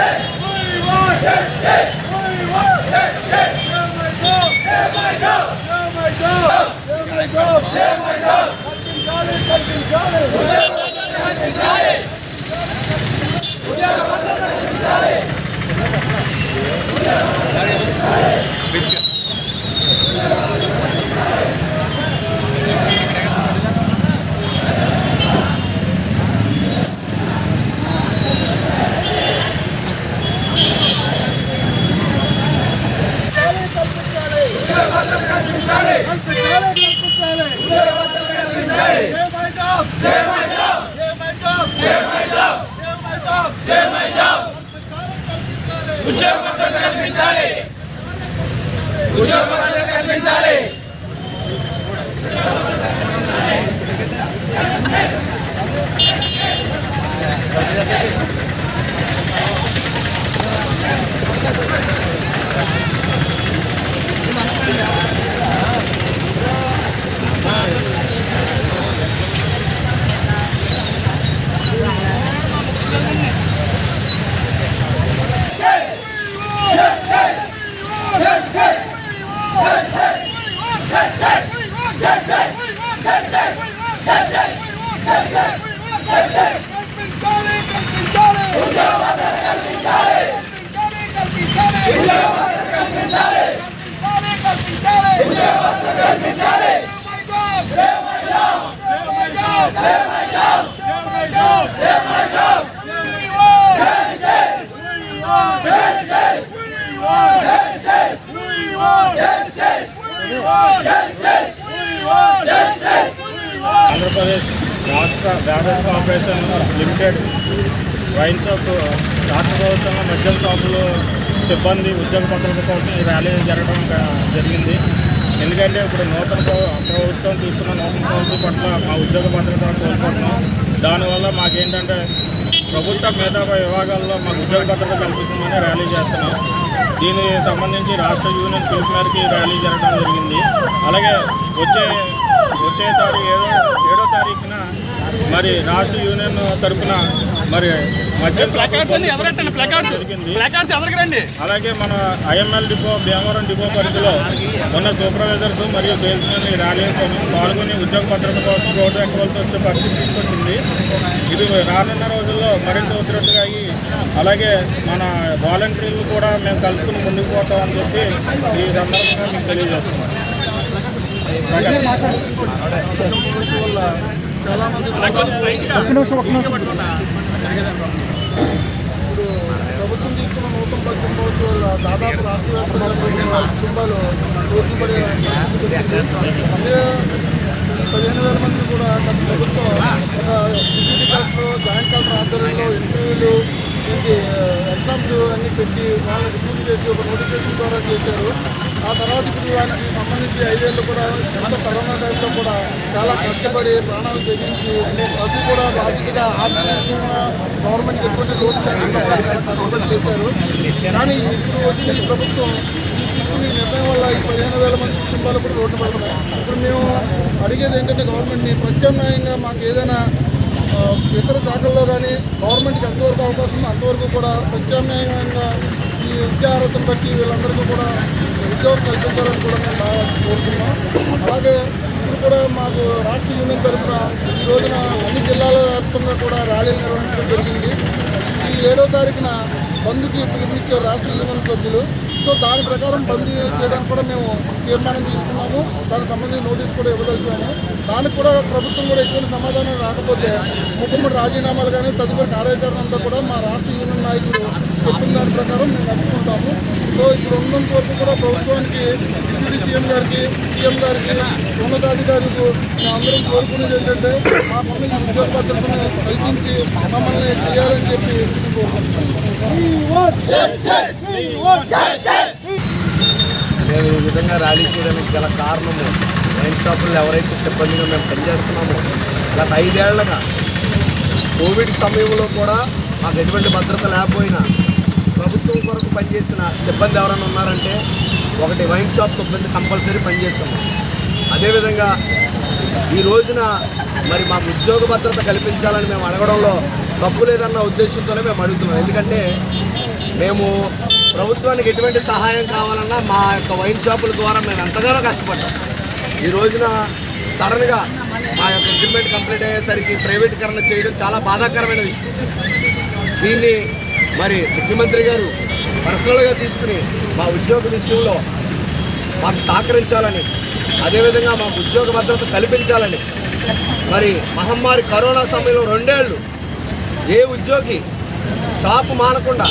There we go! There we go! There we go! There we go! ఉద్యోగ భద్రత కల్పించాలి. ఉద్యోగ భద్రత కల్పించాలి. ఆంధ్రప్రదేశ్ రాష్ట్ర balance corporation limited wine shop రాష్ట్ర ప్రభుత్వం మెడికల్ షాపులు సిబ్బంది ఉద్యోగ భద్రత కోసం ఈ ర్యాలీ జరగడం జరిగింది. ఎందుకంటే ఇప్పుడు నూతన ప్రభుత్వం తీసుకున్న నూతన పాలసీ పట్ల మా ఉద్యోగ భద్రత కోల్పోతున్నాం. దానివల్ల మాకేంటంటే ప్రభుత్వ మేధావి విభాగాల్లో మాకు ఉద్యోగ భద్రత కల్పిస్తుందని ర్యాలీ చేస్తున్నాం. దీనికి సంబంధించి రాష్ట్ర యూనియన్ పిలుపు మేరకు ర్యాలీ జరగడం జరిగింది. అలాగే వచ్చే వచ్చే తారీఖు ఏదో తారీఖున మరి రాష్ట్ర యూనియన్ తరపున మరి జరిగింది. అలాగే మన ఐఎంఎల్ డిపో భీమవరం డిపో పరిధిలో ఉన్న సూపర్వైజర్స్ మరియు సేల్స్మెన్ ఈ ర్యాలీలో పాల్గొని ఉద్యోగ భద్రత కోసం రోడ్డు ఎక్కవలసి వచ్చే పరిస్థితి తీసుకొచ్చింది. ఇది రానున్న రోజుల్లో మరింత ఉధృతిగా అయ్యి అలాగే మన వాలంటీర్లు కూడా మేము కలుపుకుని ముందుకు పోతామని చెప్పి ఈ సందర్భంగా మీకు తెలియజేస్తున్నాం. ఇప్పుడు ప్రభుత్వం తీసుకున్న నూతన పథకం పోవచ్చు వల్ల దాదాపు రాష్ట్ర వ్యాప్తంగా కుటుంబాలు రోడ్లు పడే అదే పదిహేను వేల మంది కూడా గత ప్రభుత్వం ఒక డిప్యూటీ కలెక్టర్ జాయింట్ కలెక్టర్ ఆధ్వర్యంలో ఇంటర్వ్యూలు ఎగ్జామ్స్ అన్ని పెట్టి వాళ్ళని రిక్రూట్ చేసి ఒక నోటిఫికేషన్ ద్వారా చేశారు ఆ తర్వాత ఇప్పుడు సంబంధించి ఐదేళ్ళు కూడా చాలా కరోనా టైంలో కూడా చాలా కష్టపడి ప్రాణాలు తెగించి అది కూడా బాధ్యతగా ఆర్థికంగా గవర్నమెంట్ ఎటువంటి రోడ్డు లేకుండా చేశారు. కానీ ఇప్పుడు వచ్చి ఈ ప్రభుత్వం తీసుకున్న నిర్ణయం వల్ల ఈ పదిహేను వేల మంది కుటుంబాలు కూడా రోడ్డు పడుతున్నాయి ఇప్పుడు మేము అడిగేది ఏంటంటే గవర్నమెంట్ని ప్రత్యామ్నాయంగా మాకు ఏదైనా ఇతర శాఖల్లో కానీ గవర్నమెంట్కి ఎంతవరకు అవకాశం ఉందో అంతవరకు కూడా ప్రత్యామ్నాయంగా బట్టి వీళ్ళందరికీ కూడా ఉద్యోగం కల్పించాలని కూడా మేము బాగా కోరుతున్నాం. అలాగే ఇప్పుడు కూడా మాకు రాష్ట్ర యూనియన్ తరఫున ఈ రోజున అన్ని జిల్లాల వ్యాప్తంగా కూడా ర్యాలీలు నిర్వహించడం జరిగింది. ఈ ఏడో తారీఖున బంద్కి పిలుపునిచ్చారు రాష్ట్ర యూనియన్ సభ్యులు. సో దాని ప్రకారం బంద్ చేయడానికి కూడా మేము తీర్మానం తీసుకున్నాము. దానికి సంబంధించి నోటీస్ కూడా ఇవ్వదలిచాము. దానికి కూడా ప్రభుత్వం కూడా ఎటువంటి సమాధానం రాకపోతే ముఖ్యమంత్రి రాజీనామాలు కానీ తదుపరి కార్యాచరణ అంతా కూడా మా రాష్ట్ర యూనియన్ నాయకులు దాని ప్రకారం మేము నడుచుకుంటాము. సో ఇప్పుడు ఉన్నంత వరకు కూడా ప్రభుత్వానికి డిప్యూటీ సీఎం గారికి సీఎం గారికి ఉన్నతాధికారులకు మేము అందరం కోరుకునేది ఏంటంటే మా ఈ ఉద్యోగ భద్రతను కల్పించి మమ్మల్ని చేయాలని చెప్పి మేము మేము ఈ విధంగా ర్యాలీ చేయడానికి గల కారణము వైన్ షాపుల్లో ఎవరైతే సిబ్బందిగా మేము పనిచేస్తున్నామో గత ఐదేళ్ళుగా కోవిడ్ సమయంలో కూడా మాకు ఎటువంటి భద్రత లేకపోయినా ప్రభుత్వం కొరకు పనిచేసిన సిబ్బంది ఎవరైనా ఉన్నారంటే ఒకటి వైన్ షాప్ సిబ్బంది కంపల్సరీ పనిచేస్తాము. అదేవిధంగా ఈ రోజున మరి మాకు ఉద్యోగ భద్రత కల్పించాలని మేము అడగడంలో తప్పు లేదన్న ఉద్దేశంతోనే మేము అడుగుతున్నాం. ఎందుకంటే మేము ప్రభుత్వానికి ఎటువంటి సహాయం కావాలన్నా మా యొక్క వైన్ షాపుల ద్వారా మేము ఎంతగానో కష్టపడ్డాం. ఈ రోజున సడన్గా మా యొక్క అగ్రిమెంట్ కంప్లీట్ అయ్యేసరికి ప్రైవేటీకరణ చేయడం చాలా బాధాకరమైన విషయం. దీన్ని మరి ముఖ్యమంత్రి గారు పర్సనల్గా తీసుకుని మా ఉద్యోగ విషయంలో మాకు సహకరించాలని అదేవిధంగా మాకు ఉద్యోగ భద్రత కల్పించాలని మరి మహమ్మారి కరోనా సమయంలో రెండేళ్ళు ఏ ఉద్యోగి షాపు మానకుండా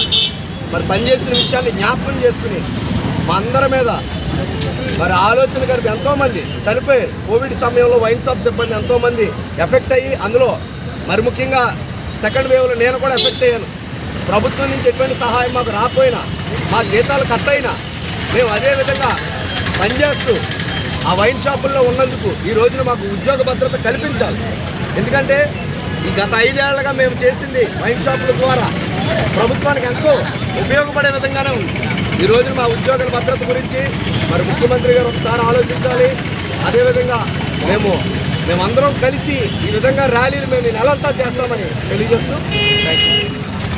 మరి పనిచేసిన విషయాన్ని జ్ఞాపకం చేసుకుని మా అందరి మీద మరి ఆలోచన గారికి ఎంతోమంది చనిపోయారు కోవిడ్ సమయంలో వైన్ షాప్ సిబ్బంది ఎంతోమంది ఎఫెక్ట్ అయ్యి అందులో మరి ముఖ్యంగా సెకండ్ వేవ్లో నేను కూడా ఎఫెక్ట్ అయ్యాను. ప్రభుత్వం నుంచి ఎటువంటి సహాయం మాకు రాకపోయినా మా జీతాలు కట్ అయినా మేము అదే విధంగా పనిచేస్తూ ఆ వైన్ షాపుల్లో ఉన్నందుకు ఈ రోజున మాకు ఉద్యోగ భద్రత కల్పించాలి. ఎందుకంటే ఈ గత ఐదేళ్ళుగా మేము చేసింది వైన్ షాపుల ద్వారా ప్రభుత్వానికి ఎంతో ఉపయోగపడే విధంగానే ఉంది. ఈ రోజున మా ఉద్యోగుల భద్రత గురించి మరి ముఖ్యమంత్రి గారు ఒకసారి ఆలోచించాలి. అదేవిధంగా మేము మేమందరం కలిసి ఈ విధంగా ర్యాలీలు మేము నెలంతా చేస్తామని తెలియజేస్తూ థ్యాంక్ యూ